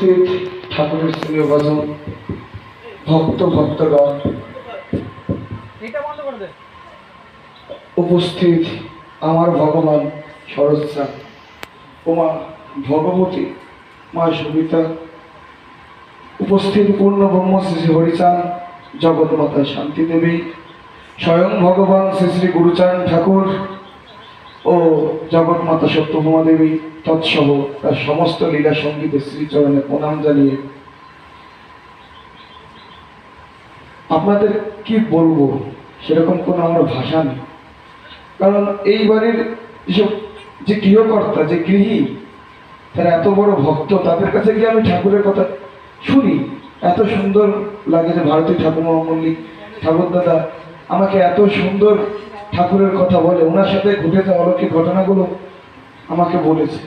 উপস্থিত ঠাকুরের স্নেহ ভজন ভক্ত ভক্তগণ। উপস্থিত আমার ভগবান সরস্যা ওমা ভগবতী মা সবিতা উপস্থিত পূর্ণ ব্রহ্ম শ্রী শ্রী হরিচাঁদ জগৎমাতা শান্তি দেবী স্বয়ং ভগবান শ্রী শ্রী গুরুচারণ ঠাকুর ও জগৎমাতা সত্যভমা দেবী তৎসহ তার সমস্ত লীলা সঙ্গীতের শ্রীচরণে প্রণাম জানিয়ে। আপনাদের কি বলব? সেরকম কোনো আমার ভাষা নেই। কারণ এই বাড়ির যে গৃহকর্তা, যে গৃহী, তারা এত বড় ভক্ত, তাদের কাছে গিয়ে আমি ঠাকুরের কথা শুনি। এত সুন্দর লাগে যে ভারতী ঠাকুর মহামল্লিক ঠাকুর দাদা আমাকে এত সুন্দর ঠাকুরের কথা বলে, ওনার সাথে ঘটে যাওয়া অলৌকিক ঘটনাগুলো আমাকে বলেছে।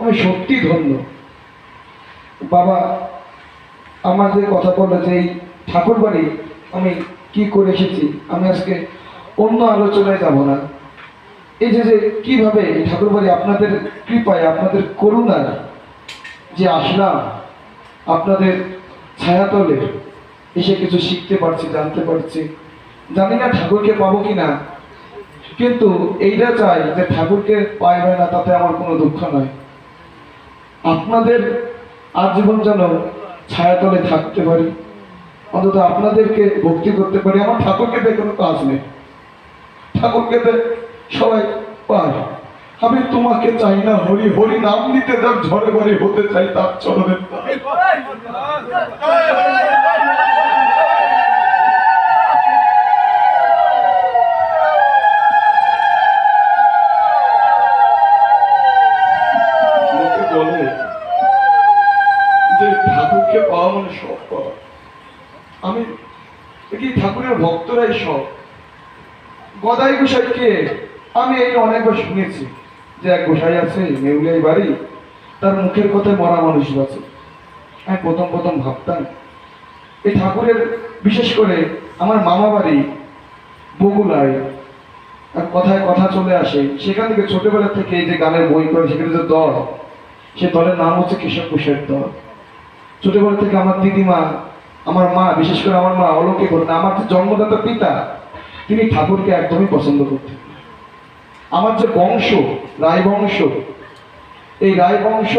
আমি সত্যি ধন্য। বাবা আমার যে কথা বলল যে এই ঠাকুর বাড়ি আমি কি করে এসেছি, আমি আজকে অন্য আলোচনায় যাব না। এই যে যে কীভাবে এই ঠাকুর বাড়ি আপনাদের কৃপায়, আপনাদের করুণায় যে আসলাম, আপনাদের ছায়াতলে এসে কিছু শিখতে পারছি, জানতে পারছি। জানি না ঠাকুরকে পাবো কি না কিন্তু এইটা চাই যে ঠাকুরকে পাইবে না তাতে আমার কোনো দুঃখ নয় আপনাদের আজীবন যেন ছায়াতলে থাকতে পারি অন্তত আপনাদেরকে ভক্তি করতে পারি আমার ঠাকুরকে পেয়ে কোনো কাজ নেই ঠাকুরকে সবাই পায় আমি তোমাকে চাই না হরি হরি নাম নিতে যার ঝড়ে বাড়ি হতে চাই তার চরণের ঠাকুরকে পাওয়া মানে সব পাওয়া আমি কি ঠাকুরের ভক্তরাই সব। গদাই গোসাইকে আমি এই অনেকবার শুনেছি যে এক গোসাই আছে নেউলিয়াই বাড়ি। তার মুখের কথায় মরা মানুষ আছে আমি প্রথম প্রথম ভাবতাম এই ঠাকুরের বিশেষ করে আমার মামা বাড়ি বগুলায় আর কথায় কথা চলে আসে। সেখান থেকে ছোটবেলা থেকে এই যে গানের বই করে সেখানে যে দল, সে দলের নাম হচ্ছে কৃষক কুশের দল। ছোটবেলা থেকে আমার দিদিমা, আমার মা, বিশেষ করে আমার মা অলৌকিক ঘটনা, আমার যে জন্মদাতা পিতা, তিনি ঠাকুরকে একদমই পছন্দ করতেন আমার যে বংশ, রায় বংশ, এই রায় বংশ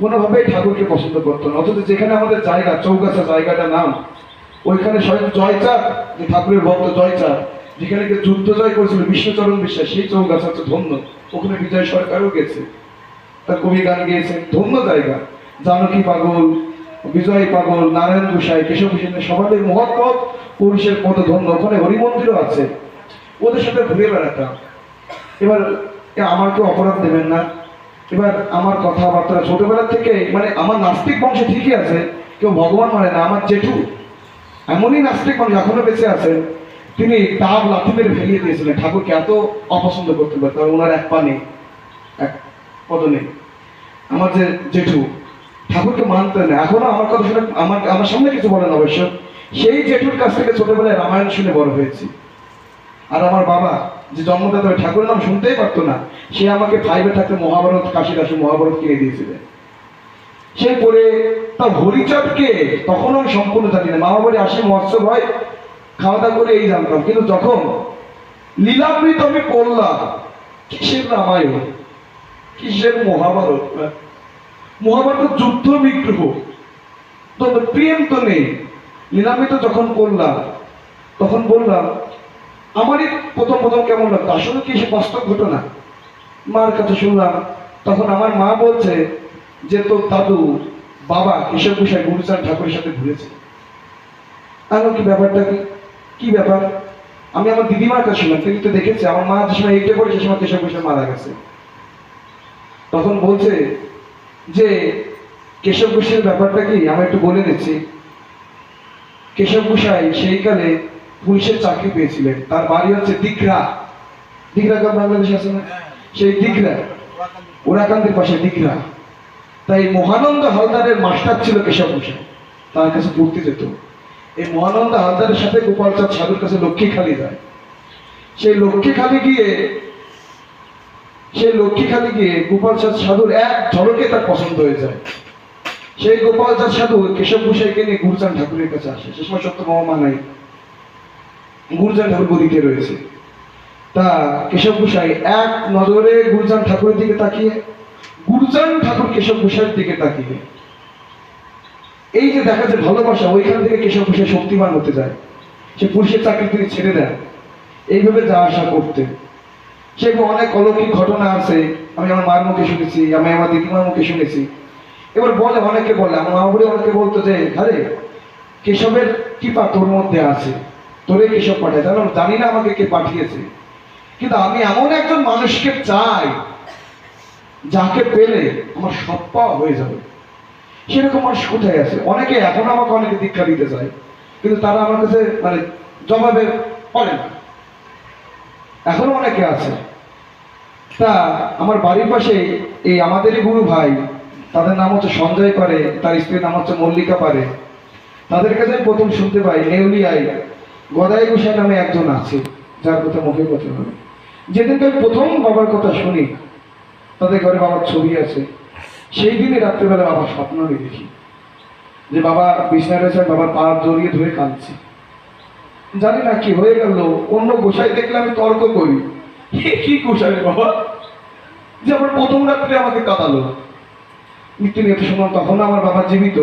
কোনোভাবেই ঠাকুরকে পছন্দ করতো না। অথচ যেখানে আমাদের জায়গা, চৌগাছা জায়গাটার নাম, ওইখানে স্বয়ং জয়চাঁদ, যে ঠাকুরের ভক্ত জয়চাঁদ, যেখানে যুদ্ধ জয় করেছিল বিশ্বচরণ বিশ্বাস, সেই চৌগাছা হচ্ছে ধন্য। ওখানে বিজয় সরকারও গেছে। তার কবি গান গিয়েছেন, ধন্য জায়গা। জানকী পাগল বিজয় পাগল, নারায়ণ গোসাই, কেশব হোসেনের সবাদের মহৎপথ পুরুষের পদ ধন্য, ওখানে হরিমন্দিরও আছে। ওদের সাথে ঘুরে বেড়াতাম। এবার আমার কেউ অপরাধ দেবেন না। এবার আমার কথাবার্তা ছোটবেলা থেকে মানে আমার নাস্তিক বংশ ঠিকই আছে, কেউ ভগবান মানে না, আমার জেঠু। এমনই নাস্তিক মানুষ এখনও বেঁচে আছে। তিনি তাপ লাথি মেরে ফেলিয়ে দিয়েছিলেন। ঠাকুরকে এত অপছন্দ করতে পারতেন ওনার এক পা নেই, এক পদ নেই আমার যে জেঠু ঠাকুরকে মানতেন না এখনও আমার কথা শুনে আমার আমার সামনে কিছু বলেন অবশ্য। সেই জেঠুর কাছ থেকে ছোটবেলায় রামায়ণ শুনে বড় হয়েছি। আর আমার বাবা যে জন্মদাতা ঠাকুরের নাম শুনতেই পারতো না, সে আমাকে ফাইভে থাকতে মহাভারত, কাশি কাশি মহাভারত কিনে দিয়েছিলেন সে পরে তা হরিচাঁদকে তখনও আমি সম্পূর্ণ জানি না। মামা বাড়ি আসে মহোৎসব হয় খাওয়া দাওয়া করে এই জানতাম। কিন্তু যখন লীলামৃত আমি পড়লাম কিসের রামায়ণ কিসের মহাভারত মহাভারত যুদ্ধ বিগ্রহ। তো প্রেম তো নেই। লীলামৃত যখন পড়লাম তখন বললাম আমারই প্রথম প্রথম কেমন লাগতো? আসলে কি সে বাস্তব ঘটনা? মার কাছে শুনলাম, তখন আমার মা বলছে যে, তোর দাদু বাবা কিশোর কুষায় গুরুচাঁদ ঠাকুরের সাথে ঘুরেছে। আমি কি ব্যাপারটা কি? কি ব্যাপার? আমি আমার দিদিমার কাছে শুনলাম, তিনি তো দেখেছি, আমার মা যে সময় এইটে পড়ে সে সময় কেশব কুষায় মারা গেছে। তখন বলছে যে কেশব ঘোষের ব্যাপারটা কি? আমি একটু বলে দিচ্ছি। কেশব গোসাই সেই কালে পুলিশের চাকরি পেয়েছিলেন। তার বাড়ি হচ্ছে দিঘরা। দিঘরা গ্রাম বাংলাদেশে আছে না? সেই দিঘরা। ওরাকান্দের পাশে দিঘরা। তাই মহানন্দ হালদারের মাস্টার ছিল কেশব গোসাই তার কাছে পড়তে যেত। এই মহানন্দ হালদারের সাথে গোপাল চাঁদ সাধুর কাছে লক্ষ্মীখালি যায়। সেই লক্ষ্মীখালি গিয়ে সেই লক্ষ্মীখালি গিয়ে গোপাল চাঁদ সাধুর এক ঝলকে তার পছন্দ হয়ে যায়। সেই গোপাল চাঁদ সাধু কেশব গোসাইকে নিয়ে গুরুচান ঠাকুরের কাছে আসে। সে সময় সত্য মহা নাই গুরুচান ঠাকুর গদিতে রয়েছে। তা কেশব গোসাই এক নজরে গুরুচান ঠাকুরের দিকে তাকিয়ে গুরুচান ঠাকুর কেশব গোসাইয়ের দিকে তাকিয়ে। এই যে দেখা যায় ভালোবাসা, ওইখান থেকে কেশব গোসাই শক্তিমান হতে যায়। সে পুলিশের চাকরি তিনি ছেড়ে দেন। এইভাবে যা আশা করতে সেরকম অনেক অলৌকিক ঘটনা আছে। আমি আমার মার মুখে শুনেছি, আমি আমার দিদিমার মুখে শুনেছি। এবার বলে, অনেকে বলে, আমার মা বলে অনেকে বলতো যে, আরে, কেশবের কৃপা তোর মধ্যে আছে। তোরে কেশব পাঠায়। জানো, জানি না আমাকে কে পাঠিয়েছে। কিন্তু আমি এমন একজন মানুষকে চাই, যাকে পেলে আমার সব পাওয়া হয়ে যাবে। সেরকম মানুষ কোথায় আছে? অনেকে এখন আমাকে অনেকে দীক্ষা দিতে চায়। কিন্তু তারা আমার কাছে মানে জবাবে পড়ে না। এখনও অনেকে আছে। তা আমার বাড়ির পাশে এই আমাদেরই গুরু ভাই, তাদের নাম হচ্ছে সঞ্জয় পারে তার স্ত্রীর নাম হচ্ছে মল্লিকা পারে। তাদের কাছে আমি প্রথম শুনতে পাই, নেউলিয়ায় গদাই গোসাই নামে একজন আছে, যার কথা মুখে কথা হবে যেদিনকে আমি প্রথম বাবার কথা শুনি, তাদের ঘরে বাবার ছবি আছে। সেই দিনে রাত্রেবেলা বাবার স্বপ্ন আমি দেখি, যে বাবা রয়েছে, বাবার পা জড়িয়ে ধরে কাঁদছি। জানি না কি হয়ে গেল, অন্য গোসাই দেখলে আমি তর্ক করি। কি গোসাই বাবা? যে আমার প্রথম রাত্রে আমাকে কাঁদালো মৃত্যু নিয়ে শুনলাম তখন আমার বাবা জীবিত।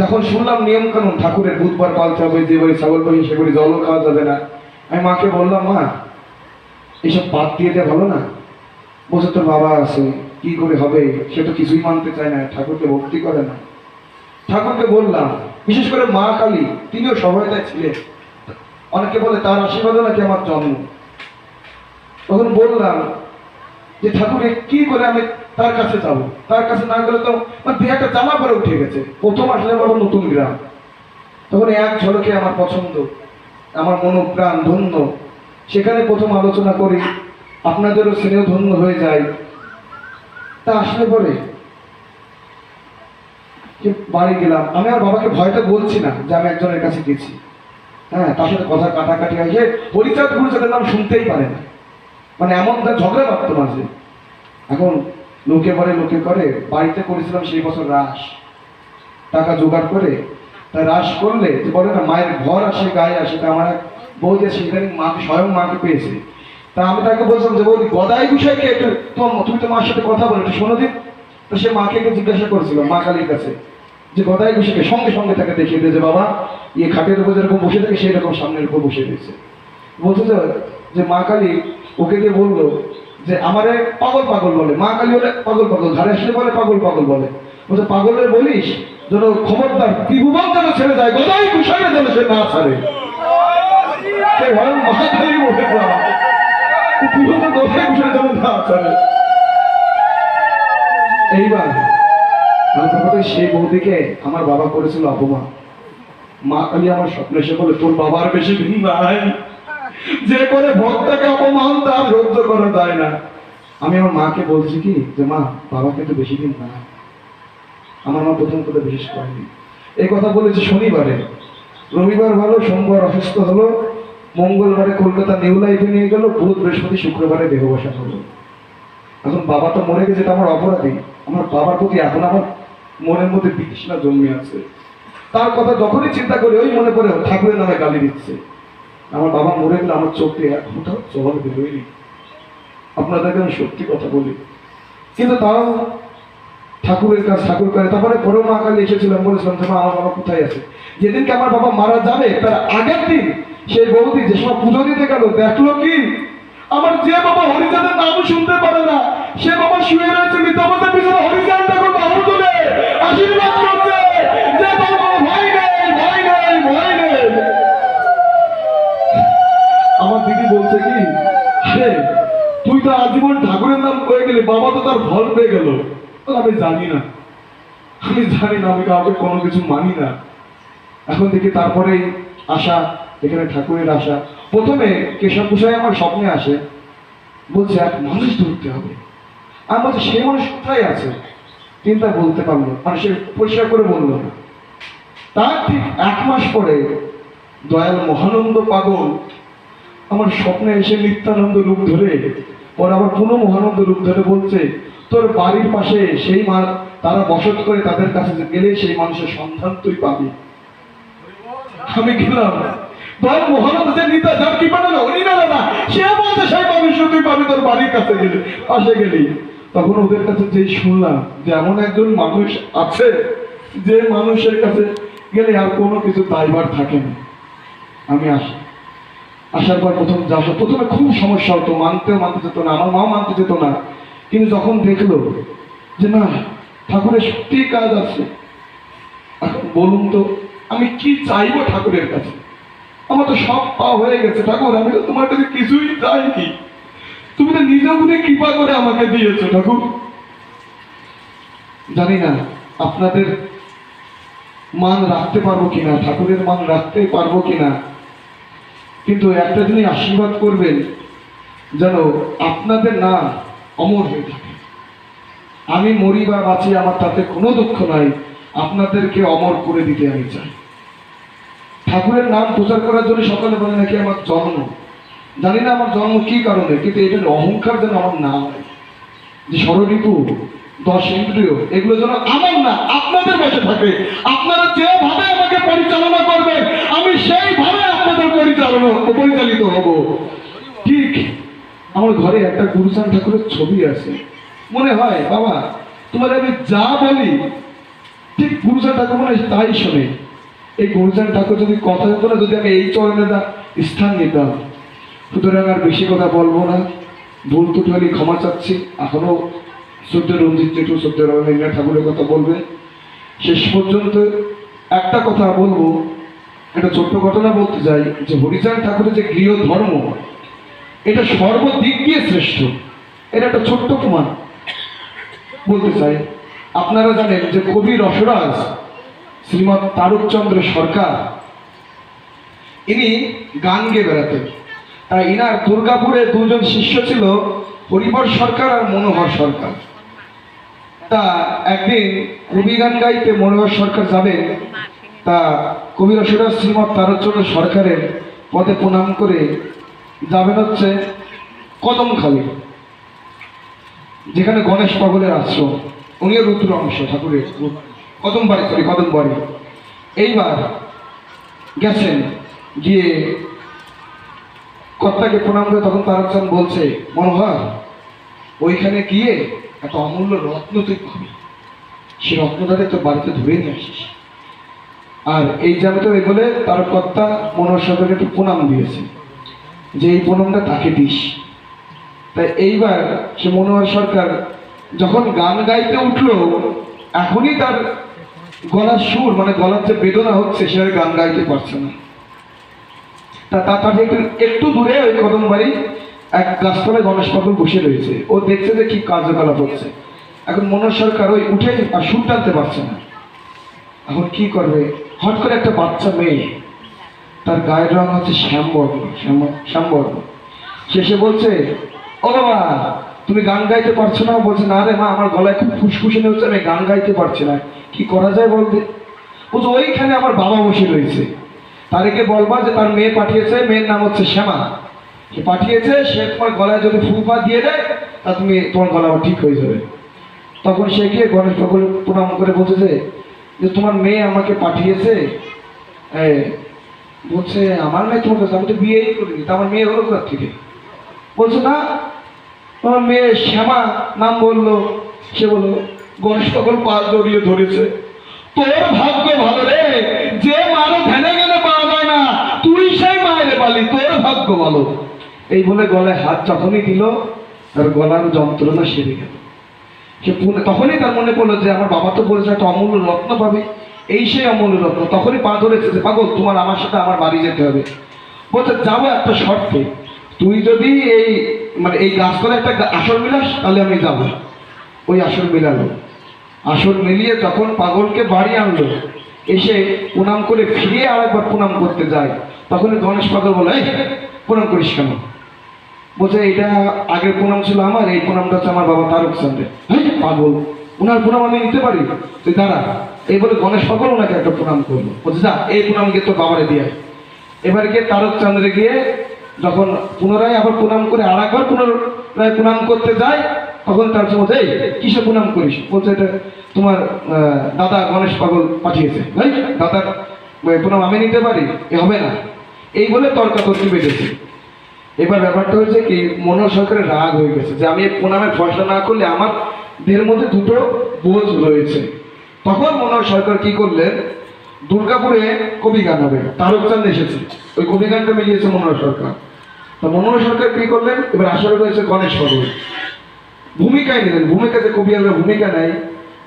যখন শুনলাম নিয়ম কানুন ঠাকুরের বুধবার পালতে হবে, যে বাড়ি ছাগল পাখি সে বাড়ি জলও খাওয়া যাবে না। আমি মাকে বললাম, মা, এসব বাদ দিয়ে দেওয়া ভালো না। বলছে, তোর বাবা আছে, কি করে হবে? সে তো কিছুই মানতে চায় না, ঠাকুরকে ভক্তি করে না। ঠাকুরকে বললাম, বিশেষ করে মা কালী, তিনিও সহায়তায় ছিলেন। অনেকে বলে, তার আশীর্বাদও নাকি আমার জন্ম? তখন বললাম যে ঠাকুরে কি করে আমি তার কাছে যাব? তার কাছে না গেলে তো আমার দেহ একটা জামা পরে উঠে গেছে। প্রথম আসলে আমার নতুন গ্রাম। তখন এক ঝলকে আমার পছন্দ, আমার মনোপ্রাণ ধন্য। সেখানে প্রথম আলোচনা করি, আপনাদেরও স্নেহ ধন্য হয়ে যায়। তা আসলে পরে বাড়ি গেলাম, আমি আর বাবাকে ভয়টা বলছি না যে আমি একজনের কাছে গেছি। হ্যাঁ তার সাথে কথা কাটাকাটি হয় পরিচয় হরিচাঁদ গুরুচাঁদের নাম শুনতেই পারে না মানে এমন তার ঝগড়া লাগতো মাঝে। এখন লোকে পরে লোকে করে, বাড়িতে করেছিলাম সেই বছর রাস। টাকা জোগাড় করে, তা রাস করলে যে বলে না, মায়ের ঘর আসে, গায়ে আসে, তা আমার এক বৌদি আছে ইদানিং মাকে স্বয়ং মাকে পেয়েছে। তা আমি তাকে বলছিলাম যে বৌদি, গদাই বিষয়কে একটু তুমি তো মার সাথে কথা বলো, একটু শোনো দিন। তো সে মাকে জিজ্ঞাসা করেছিল, মা কালীর কাছে। যে গদাই বিষয়কে সঙ্গে সঙ্গে তাকে দেখিয়ে দিয়ে যে, বাবা ইয়ে খাটের উপর যেরকম বসে থাকে, সেই রকম সামনের উপর বসে দিয়েছে বলছে যে মা কালী ওকে দিয়ে বলল যে, আমারে পাগল পাগল বলে। মা কালী হলে পাগল পাগল। ঘরে আসলে বলে, পাগল পাগল বলে। বলছে, পাগলের বলিস? যেন খবরদার ত্রিভুবন যেন ছেড়ে যায়, গদাই বিষয়ে যেন সে না ছাড়ে। বলে গদাই না ছাড়ে। এইবার তখন সেই বৌদিকে আমার বাবা করেছিল অপমান। মা কালী আমার স্বপ্নে এসে বলে, তোর বাবার বেশি দিন নাই। যে করে ভক্তকে অপমান, তার সহ্য করা যায় না। আমি আমার মাকে বলছি কি, যে মা বাবাকে তো বেশি দিন না আমার মা প্রথম কথা বিশেষ করেনি। এই কথা বলেছে শনিবারে। রবিবার ভালো, সোমবার অসুস্থ হলো। মঙ্গলবারে কলকাতা নিউ লাইফে নিয়ে গেল। বুধ, বৃহস্পতি, শুক্রবারে দেহ বসানো হলো। এখন বাবা তো মরে গেছে, এটা আমার অপরাধী। আমার বাবার প্রতি এখন আমার মনের মধ্যে বিতৃষ্ণা জন্মে আছে। তার কথা যখনই চিন্তা করি, ওই মনে পড়ে ঠাকুরের নামে গালি দিচ্ছে। আমার বাবা মরে গেলে আমার চোখ দিয়ে এক ফোঁটা জল বেরোয়নি। আপনাদেরকে আমি সত্যি কথা বলি। কিন্তু তাও ঠাকুরের কাজ ঠাকুর করে, তারপরে বড় মা কালী এসেছিলাম, বলেছিলাম যে আমার বাবা কোথায় আছে? যেদিনকে আমার বাবা মারা যাবে, তার আগের দিন সেই বৌদি যে সময় পুজো দিতে গেল, দেখল কি? আমার যে বাবা হরিচাঁদের নাম শুনতে পারে না, সে বাবা শুয়ে রয়েছে, মৃত অবস্থায় পিছনে তুলে আমার দিদি বলছে কি আরে তুই তো আজীবন ঠাকুরের নাম গেলি, বাবা তো তার পেয়ে গেল। আমি জানি না। আমি জানি না, আমি কাউকে কোনো কিছু মানি না। এখন দেখি তারপরেই আশা, এখানে ঠাকুরের আশা। প্রথমে কেশব গোসাই আমার স্বপ্নে আসে, বলছে, এক মানুষ ধরতে হবে। আমি বলছি, সে মানুষ কোথায় আছে? চিন্তা বলতে পারল মানে সে পরিষ্কার করে বলল, তার ঠিক এক মাস পরে দয়াল মহানন্দ পাগল আমার স্বপ্নে এসে নিত্যানন্দ রূপ ধরে পরে আবার পুনঃ মহানন্দ রূপ ধরে বলছে, তোর বাড়ির পাশে সেই মা, তারা বসত করে তাদের কাছে গেলে সেই মানুষের সন্ধান তুই পাবি। আমি গেলাম, দয়াল মহানন্দ, যে নিতা, যার কি পাঠালো উনি না, সে বলছে, সেই মানুষ তুই পাবি তোর বাড়ির কাছে গেলে, পাশে গেলি তখন ওদের কাছে যেই শুনলাম যে এমন একজন মানুষ আছে যে মানুষের কাছে গেলে আর কোনো কিছু দায়ভার থাকে না। আমি আসি। আসার পর প্রথম যা সব- প্রথমে খুব সমস্যা হতো, মানতেও মানতে যেত না, আমার মাও মানতে যেত না। কিন্তু যখন দেখল যে না, ঠাকুরের সত্যি কাজ আছে, এখন বলুন তো, আমি কি চাইব ঠাকুরের কাছে? আমার তো সব পাওয়া হয়ে গেছে। ঠাকুর, আমি তো তোমার কাছে কিছুই চাইনি। তুমি তো নিজে গুণে কৃপা করে আমাকে দিয়েছ, ঠাকুর। জানি না আপনাদের মান রাখতে পারব কিনা, ঠাকুরের মান রাখতে পারব কিনা। কিন্তু একটা জিনিস আশীর্বাদ করবেন, যেন আপনাদের নাম অমর হয়ে থাকে। আমি মরি বা বাঁচি আমার তাতে কোনো দুঃখ নাই, আপনাদেরকে অমর করে দিতে আমি চাই। ঠাকুরের নাম প্রচার করার জন্য সকালে বলে নাকি আমার জন্ম। জানি না আমার জন্ম কি কারণে, কিন্তু এটার অহংকার যেন আমার না হয় যে ষড়রিপু দশ ইন্দ্রিয়, এগুলো যেন আমার না, আপনাদের বসে থাকে। আপনারা যেভাবে আমাকে পরিচালনা করবেন, আমি সেইভাবে আপনাদের পরিচালনা, পরিচালিত হব। ঠিক, আমার ঘরে একটা গুরুচান ঠাকুরের ছবি আছে। মনে হয়, বাবা তোমার আমি যা বলি, ঠিক গুরুচান ঠাকুর মনে তাই শোনে। এই গুরুচান ঠাকুর যদি কথা হতো না যদি আমি এই চরণে স্থান নিতাম। সুতরাং আর বেশি কথা বলব না। ভুল ত্রুটি হলে ক্ষমা চাচ্ছি। এখনও সদ্য রঞ্জিত জেঠু সদ্য রবীন্দ্রনাথ ঠাকুরের কথা বলবে। শেষ পর্যন্ত একটা কথা বলব। একটা ছোট্ট ঘটনা বলতে চাই যে হরিচাঁদ ঠাকুরের যে গৃহ ধর্ম, এটা সর্বদিক দিয়ে শ্রেষ্ঠ। এটা একটা ছোট্ট প্রমাণ বলতে চাই। আপনারা জানেন যে কবি রসরাজ, শ্রীমৎ তারকচন্দ্র সরকার, ইনি গান গেয়ে বেড়াতেন। ইনার দুর্গাপুরে দুজন শিষ্য ছিল হরিবর সরকার আর মনোহর সরকার। তা একদিন কবি গান গাইতে মনোহর সরকার যাবেন তা কবি রসরাজ শ্রীমৎ তারকচন্দ্র সরকারের পদে প্রণাম করে যাবেন হচ্ছে কদমখালি, যেখানে গণেশ পাগলের আশ্রম। উনিও রুদ্র অংশ, ঠাকুরের কদম বাড়ি সরি কদম বাড়ি এইবার গেছেন গিয়ে কর্তাকে প্রণাম করে তখন তারকচাঁদ বলছে, মনোহর, ওইখানে গিয়ে একটা অমূল্য রত্ন তুই পাবি। সে রত্নটাকে তোর বাড়িতে ধরে নিয়ে আসিস। আর এই যাবে তো বলে তার কর্তা মনোহর সরকারকে একটু প্রণাম দিয়েছে, যে এই প্রণামটা তাকে দিস। তাই এইবার সে মনোহর সরকার যখন গান গাইতে উঠল, এখনই তার গলার সুর মানে গলার যে বেদনা হচ্ছে, সে আর গান গাইতে পারছে না। তা একটু একটু দূরে ওই কদম বাড়ি এক গাছতলায় গণেশ পাগল বসে রয়েছে। ও দেখছে যে কি কার্যকলাপ হচ্ছে। এখন মনোজ সরকার ওই উঠে আর সুর টানতে পারছে না। এখন কি করবে? হট করে একটা বাচ্চা মেয়ে, তার গায়ের রং হচ্ছে শ্যামবর্ণ, শ্যাম- শ্যামবর্ণ। শেষে বলছে, ও বাবা, তুমি গান গাইতে পারছ না? বলছে, না রে মা, আমার গলায় খুব ফুসফুসে হচ্ছে আমি গান গাইতে পারছি না। কি করা যায় বলতে বলছে, ওইখানে আমার বাবা বসে রয়েছে। তাদেরকে বলবা যে তার মেয়ে পাঠিয়েছে মেয়ের নাম হচ্ছে শ্যামা। সে পাঠিয়েছে সে তোমার গলায় যদি ফুলপা দিয়ে দেয় তা তুমি তোমার গলা ঠিক হয়ে যাবে। তখন সে গিয়ে গণেশ ঠাকুর প্রণাম করে বলছে যে, তোমার মেয়ে আমাকে পাঠিয়েছে বলছে আমার মেয়ে তোমার কাছে আমি তো বিয়েই করিনি তা আমার মেয়ে হলো কোথার থেকে? বলছে না তোমার মেয়ে শ্যামা নাম বলল। সে বলল গণেশ তখন পা জড়িয়ে ধরেছে। তোর ভাগ্য ভালো রে যে মারো ধ্যানে গেলে পাওয়া যায় না তুই সেই মায়ের পালি তোর ভাগ্য ভালো। এই বলে গলায় হাত যখনই দিল, তার গলার যন্ত্রণা সেরে গেল। সে তখনই তার মনে পড়ল যে আমার বাবা তো বলেছে, একটা অমূল্য রত্ন পাবে। এই সেই অমূল্য রত্ন। তখনই পা ধরেছে যে, পাগল, তোমার আমার সাথে আমার বাড়ি যেতে হবে। বলছে, যাব একটা শর্তে। তুই যদি এই মানে এই গাছ গাছতলা একটা আসর মিলাস, তাহলে আমি যাব। ওই আসর মিলালো। আসর মিলিয়ে যখন পাগলকে বাড়ি আনলো, এসে প্রণাম করে ফিরে আর একবার প্রণাম করতে যায়। তখন গণেশ পাগল বলে "এই, প্রণাম করিস কেন? বলছে এটা আগের প্রণাম ছিল আমার এই প্রণামটা হচ্ছে আমার বাবা তারক চন্দ্রের হ্যাঁ পাগল ওনার প্রণাম আমি নিতে পারি? তুই দাঁড়া। এই বলে গণেশ পাগল ওনাকে একটা প্রণাম করল। বলছে যা এই প্রণাম গিয়ে তোর বাবারে দিয়ে। এবার গিয়ে তারক চন্দ্রে গিয়ে যখন পুনরায় আবার প্রণাম করে আর একবার পুনরায় প্রণাম করতে যায় তখন তার এই কিসে প্রণাম করিস? বলছে এটা তোমার দাদা গণেশ পাগল পাঠিয়েছে। ভাই দাদার প্রণাম আমি নিতে পারি? এ হবে না। এই বলে তর্কাতর্কি বেঁধেছে। এবার ব্যাপারটা হচ্ছে কি, মনোহর সরকারের রাগ হয়ে গেছে যে আমি প্রণামের ফসলা না করলে আমার দেহের মধ্যে দুটো বোঝ রয়েছে। তখন মনোহর সরকার কি করলেন? দুর্গাপুরে কবি গান হবে তারকচাঁদ এসেছে। ওই কবি গানটা মিলিয়েছে মনোহর সরকার। তো মনোহর সরকার কি করলেন? এবার আসলে রয়েছে গণেশ পাগল ভূমিকায় নিলেন, ভূমিকাতে কবি আমরা ভূমিকা নেয়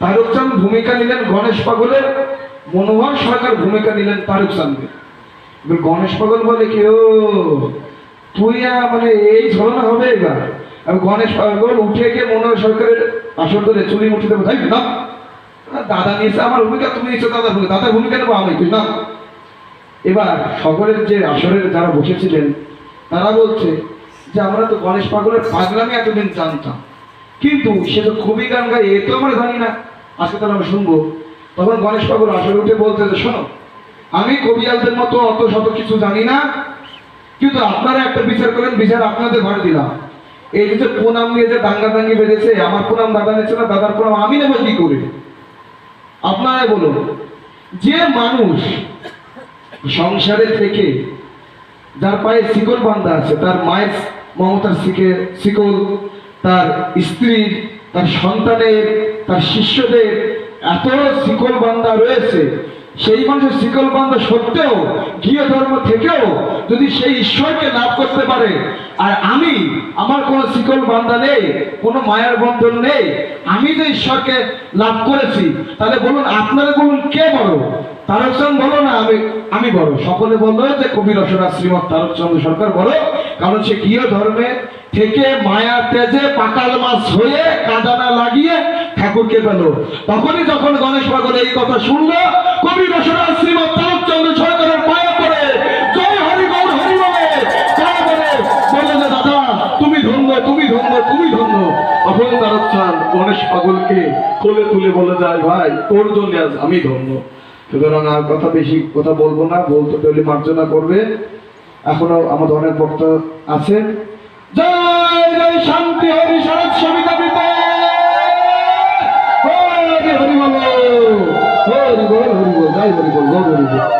তারকচাঁদ ভূমিকা নিলেন গণেশ পাগলের, মনোহর সরকার ভূমিকা নিলেন তারকচাঁদের গণেশ পাগল বলে কি, ও, তুই মানে এই ধরনের হবে এবার? আমি গণেশ পাগল উঠে গিয়ে মনোহর সরকারের আসর ধরে চুরি মুঠি দেবো। তাই না? দাদা নিয়েছে আমার ভূমিকা, তুমি নিয়েছো দাদার ভূমিকা দাদার ভূমিকা নেব আমি, তুই না? এবার সকলের যে আসরের যারা বসেছিলেন, তারা বলছে যে, আমরা তো গণেশ পাগলের পাগলামি এতদিন জানতাম। কিন্তু সে তো খুবই গান গায়, এ তো আমরা জানি না। আজকে তাহলে আমরা শুনব। তখন গণেশ পাগল আসরে উঠে বলতে শোনো আমি কবিয়ালদের মতো অত শত কিছু জানি না, কিন্তু আপনারা একটা বিচার করেন বিচার আপনাদের ঘরে দিলাম। এই যে প্রণাম নিয়ে যে দাঙ্গা দাঙ্গি বেড়েছে আমার প্রণাম দাদা নিচ্ছে না, দাদার প্রণাম আমি নেব কি করে? আপনারাই বলুন, যে মানুষ সংসারে থেকে যার পায়ে শিকল বান্ধা আছে, তার মায়ের মমতার শিখে শিকল, তার স্ত্রীর, তার সন্তানের, তার শিষ্যদের এত শিকল বান্ধা রয়েছে, সেই মানুষের শিকল বান্ধা সত্ত্বেও, গৃহ ধর্ম থেকেও যদি সেই ঈশ্বরকে লাভ করতে পারে, আর আমি, আমার কোনো শিকল বান্ধা নেই, কোনো মায়ার বন্ধন নেই, আমি যে ঈশ্বরকে লাভ করেছি, তাহলে বলুন, আপনারা বলুন, কে বড়? তারকচন্দ বলো না, আমি আমি বড়। সকলে বলল যে কবি রসনা শ্রীমৎ তারকচন্দ্র সরকার বড়, কারণ সে গৃহ ধর্মে থেকে মায়া তেজে পাকাল মাছ হয়ে কাদানা লাগিয়ে ঠাকুরকে পেল। তখনই যখন গণেশ পাগল এই কথা শুনলো, কবি রসনা শ্রীমৎ তারকচন্দ্র সরকারের পায়ে পড়ে, জয় হরি গৌর হরি বলে দাদা, তুমি ধন্য তুমি ধন্য তুমি ধন্য। তখন গণেশ পাগলকে কোলে তুলে বলে, যায় ভাই, তোর জন্য আজ আমি ধন্য। সুতরাং আর কথা বেশি কথা বলব না, বলতে পেলে মার্জনা করবে। এখনও আমাদের অনেক বক্তা আছেন। জয় জয়, শান্তি, হরি, শরৎ, সবিতা পিতা হরি হরি বল